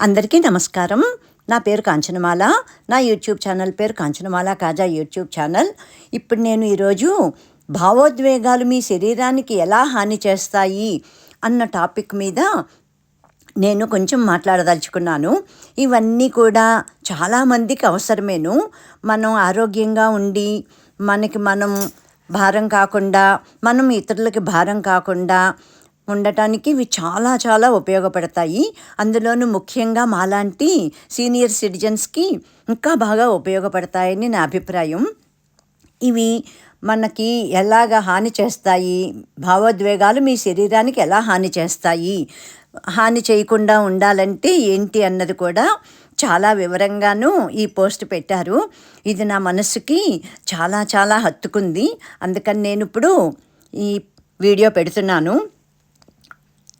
అందరికీ నమస్కారం. నా పేరు కాంచనమాల. నా యూట్యూబ్ ఛానల్ పేరు కాంచనమాల కాజా యూట్యూబ్ ఛానల్. ఇప్పుడు నేను ఈరోజు భావోద్వేగాలు మీ శరీరానికి ఎలా హాని చేస్తాయి అన్న టాపిక్ మీద నేను కొంచెం మాట్లాడదలుచుకున్నాను. ఇవన్నీ కూడా చాలామందికి అవసరమేను. మనం ఆరోగ్యంగా ఉండి మనకి మనం భారం కాకుండా మనం ఇతరులకి భారం కాకుండా ఉండటానికి ఇవి చాలా చాలా ఉపయోగపడతాయి. అందులోనూ ముఖ్యంగా మాలాంటి సీనియర్ సిటిజన్స్కి ఇంకా బాగా ఉపయోగపడతాయని నా అభిప్రాయం. ఇవి మనకి ఎలాగ హాని చేస్తాయి? భావోద్వేగాలు మీ శరీరానికి ఎలా హాని చేస్తాయి? హాని చేయకుండా ఉండాలంటే ఏంటి అన్నది కూడా చాలా వివరంగాను ఈ పోస్ట్ పెట్టారు. ఇది నా మనసుకి చాలా చాలా హత్తుకుంది. అందుకని నేను ఇప్పుడు ఈ వీడియో పెడుతున్నాను.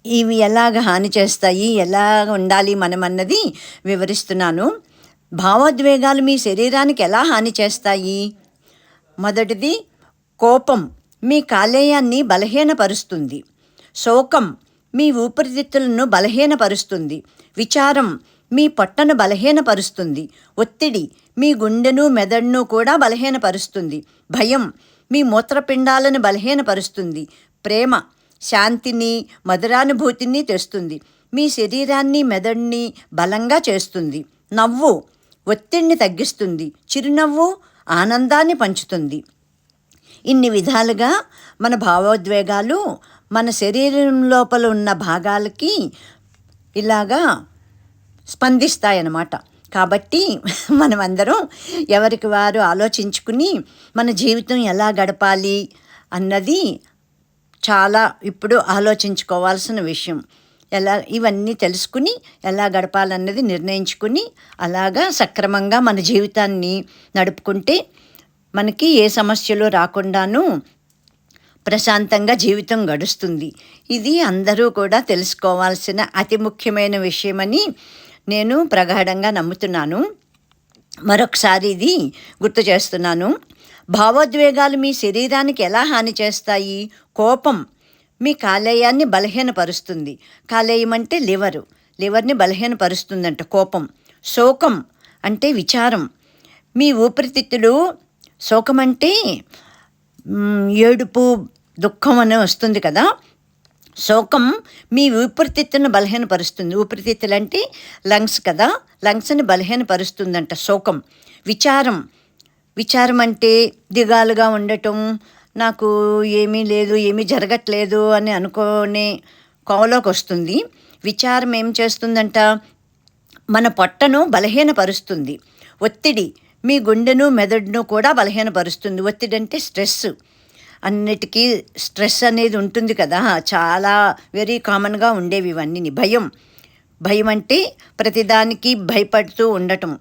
ఇవి ఎలాగ హాని చేస్తాయి ఎలా ఉండాలి మనం అన్నది వివరిస్తున్నాను. భావోద్వేగాలు మీ శరీరానికి ఎలా హాని చేస్తాయి? మొదటిది కోపం మీ కాలేయాన్ని బలహీనపరుస్తుంది. శోకం మీ ఊపిరితిత్తులను బలహీనపరుస్తుంది. విచారం మీ పొట్టను బలహీనపరుస్తుంది. ఒత్తిడి మీ గుండెను మెదడును కూడా బలహీనపరుస్తుంది. భయం మీ మూత్రపిండాలను బలహీనపరుస్తుంది. ప్రేమ శాంతిని మధురానుభూతిని తెస్తుంది. మీ శరీరాన్ని మెదడుని బలంగా చేస్తుంది. నవ్వు ఒత్తిడిని తగ్గిస్తుంది. చిరునవ్వు ఆనందాన్ని పంచుతుంది. ఇన్ని విధాలుగా మన భావోద్వేగాలు మన శరీరం లోపల ఉన్న భాగాలకి ఇలాగా స్పందిస్తాయన్నమాట. కాబట్టి మనమందరం ఎవరికి వారు ఆలోచించుకుని మన జీవితం ఎలా గడపాలి అన్నది చాలా ఇప్పుడు ఆలోచించుకోవాల్సిన విషయం. ఎలా ఇవన్నీ తెలుసుకుని ఎలా గడపాలన్నది నిర్ణయించుకుని అలాగా సక్రమంగా మన జీవితాన్ని నడుపుకుంటే మనకి ఏ సమస్యలు రాకుండాను ప్రశాంతంగా జీవితం గడుస్తుంది. ఇది అందరూ కూడా తెలుసుకోవాల్సిన అతి ముఖ్యమైన విషయమని నేను ప్రగాఢంగా నమ్ముతున్నాను. మరొకసారి ఇది గుర్తు చేస్తున్నాను. భావోద్వేగాలు మీ శరీరానికి ఎలా హాని చేస్తాయి? కోపం మీ కాలేయాన్ని బలహీనపరుస్తుంది. కాలేయం అంటే లివరు. లివర్ని బలహీనపరుస్తుందంట కోపం. శోకం అంటే విచారం. మీ ఊపిరితిత్తులు శోకం అంటే ఏడుపు దుఃఖం అని వస్తుంది కదా. శోకం మీ ఊపిరితిత్తును బలహీనపరుస్తుంది. ఊపిరితిత్తులు అంటే లంగ్స్ కదా. లంగ్స్ని బలహీనపరుస్తుందంట శోకం. విచారం. విచారం అంటే దిగాలుగా ఉండటం నాకు ఏమీ లేదు ఏమీ జరగట్లేదు అని అనుకునే కోవలోకి వస్తుంది. విచారం ఏం చేస్తుందంట? మన పొట్టను బలహీనపరుస్తుంది. ఒత్తిడి మీ గుండెను మెదడును కూడా బలహీనపరుస్తుంది. ఒత్తిడి అంటే స్ట్రెస్. అన్నిటికీ స్ట్రెస్ అనేది ఉంటుంది కదా. చాలా వెరీ కామన్గా ఉండేవి ఇవన్నీ భయం. భయం అంటే ప్రతిదానికి భయపడుతూ ఉండటం.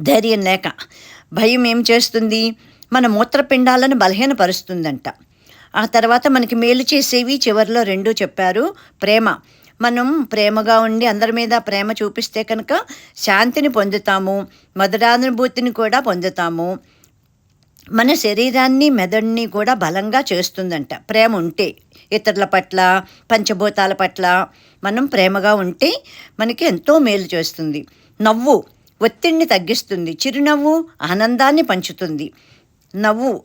ధైర్యం లేక. భయం ఏం చేస్తుంది? మన మూత్రపిండాలను బలహీనపరుస్తుందంట. ఆ తర్వాత మనకి మేలు చేసేవి చివరిలో రెండు చెప్పారు. ప్రేమ. మనం ప్రేమగా ఉండి అందరి మీద ప్రేమ చూపిస్తే కనుక శాంతిని పొందుతాము మధురానుభూతిని కూడా పొందుతాము. మన శరీరాన్ని మెదడుని కూడా బలంగా చేస్తుందంట. ప్రేమ ఉంటే ఇతరుల పట్ల పంచభూతాల పట్ల మనం ప్రేమగా ఉంటే మనకి ఎంతో మేలు చేస్తుంది. నవ్వు ఒత్తిడిని తగ్గిస్తుంది. చిరునవ్వు ఆనందాన్ని పంచుతుంది. నవ్వు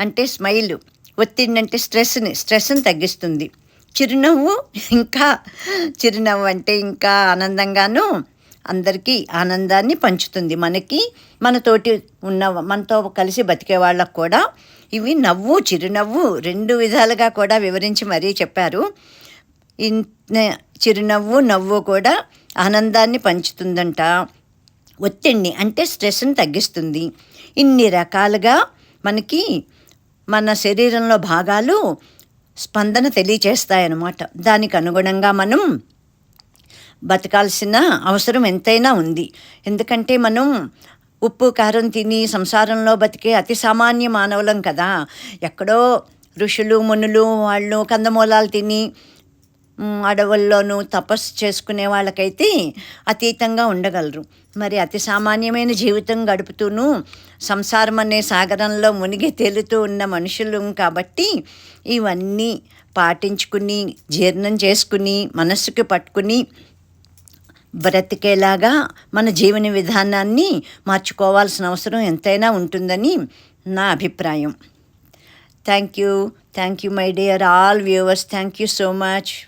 అంటే స్మైల్ ఒత్తిడి అంటే స్ట్రెస్ని స్ట్రెస్ని తగ్గిస్తుంది. చిరునవ్వు ఇంకా చిరునవ్వు అంటే ఇంకా ఆనందంగాను అందరికీ ఆనందాన్ని పంచుతుంది. మనకి మనతోటి ఉన్న మనతో కలిసి బతికే వాళ్ళకు కూడా ఇవి నవ్వు చిరునవ్వు రెండు విధాలుగా కూడా వివరించి మరీ చెప్పారు. చిరునవ్వు నవ్వు కూడా ఆనందాన్ని పంచుతుందంట. ఒత్తిడిని అంటే స్ట్రెస్ని తగ్గిస్తుంది. ఇన్ని రకాలుగా మనకి మన శరీరంలో భాగాలు స్పందన తెలియచేస్తాయన్నమాట. దానికి అనుగుణంగా మనం బతకాల్సిన అవసరం ఎంతైనా ఉంది. ఎందుకంటే మనం ఉప్పు కారం తిని సంసారంలో బతికే అతి సామాన్య మానవులం కదా. ఎక్కడో ఋషులు మునులు వాళ్ళు కందమూలాలు తిని అడవుల్లోనూ తపస్సు చేసుకునే వాళ్ళకైతే అతీతంగా ఉండగలరు. మరి అతి సామాన్యమైన జీవితం గడుపుతూను సంసారం అనే సాగరంలో మునిగి తేలుతూ ఉన్న మనుషులు కాబట్టి ఇవన్నీ పాటించుకుని జీర్ణం చేసుకుని మనస్సుకి పట్టుకుని బ్రతికేలాగా మన జీవన విధానాన్ని మార్చుకోవాల్సిన అవసరం ఎంతైనా ఉంటుందని నా అభిప్రాయం. Thank you thank you my dear all viewers thank you so much